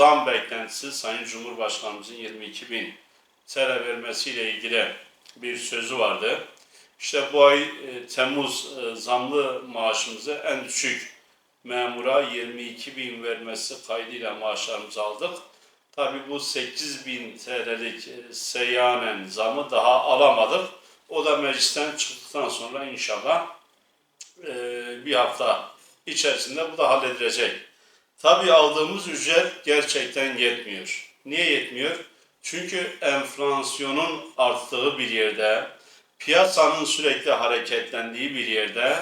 zam beklentisi Sayın Cumhurbaşkanımızın 22 bin TL vermesiyle ilgili bir sözü vardı. İşte bu ay e, Temmuz e, zamlı maaşımızı en düşük memura 22 bin vermesi kaydıyla maaşlarımızı aldık. Tabii bu 8 bin TL'lik e, seyyanen zamı daha alamadık. O da meclisten çıktıktan sonra inşallah e, bir hafta içerisinde bu da halledilecek. Tabii aldığımız ücret gerçekten yetmiyor. Niye yetmiyor? Çünkü enflasyonun arttığı bir yerde, piyasanın sürekli hareketlendiği bir yerde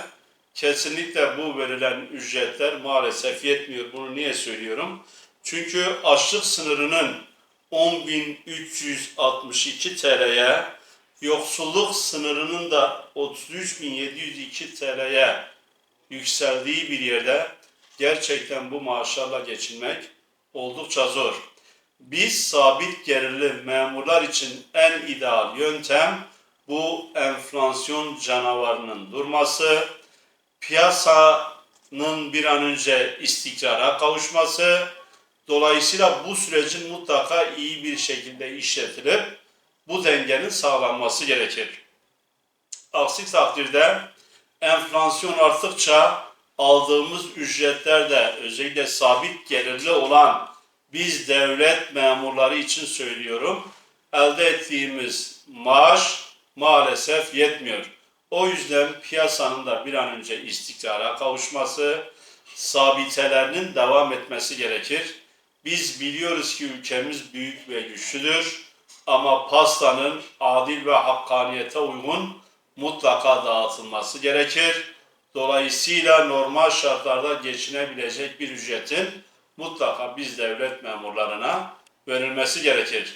kesinlikle bu verilen ücretler maalesef yetmiyor. Bunu niye söylüyorum? Çünkü açlık sınırının 10.362 TL'ye, yoksulluk sınırının da 33.702 TL'ye yükseldiği bir yerde gerçekten bu maaşlarla geçinmek oldukça zor. Biz sabit gelirli memurlar için en ideal yöntem bu enflasyon canavarının durması, piyasanın bir an önce istikrara kavuşması, dolayısıyla bu sürecin mutlaka iyi bir şekilde işletilip bu dengenin sağlanması gerekir. Aksi takdirde enflasyon arttıkça aldığımız ücretler de özellikle sabit gelirli olan biz devlet memurları için söylüyorum elde ettiğimiz maaş maalesef yetmiyor. O yüzden piyasanın da bir an önce istikrara kavuşması, sabitelerinin devam etmesi gerekir. Biz biliyoruz ki ülkemiz büyük ve güçlüdür ama pastanın adil ve hakkaniyete uygun mutlaka dağıtılması gerekir. Dolayısıyla normal şartlarda geçinebilecek bir ücretin mutlaka biz devlet memurlarına verilmesi gerekir.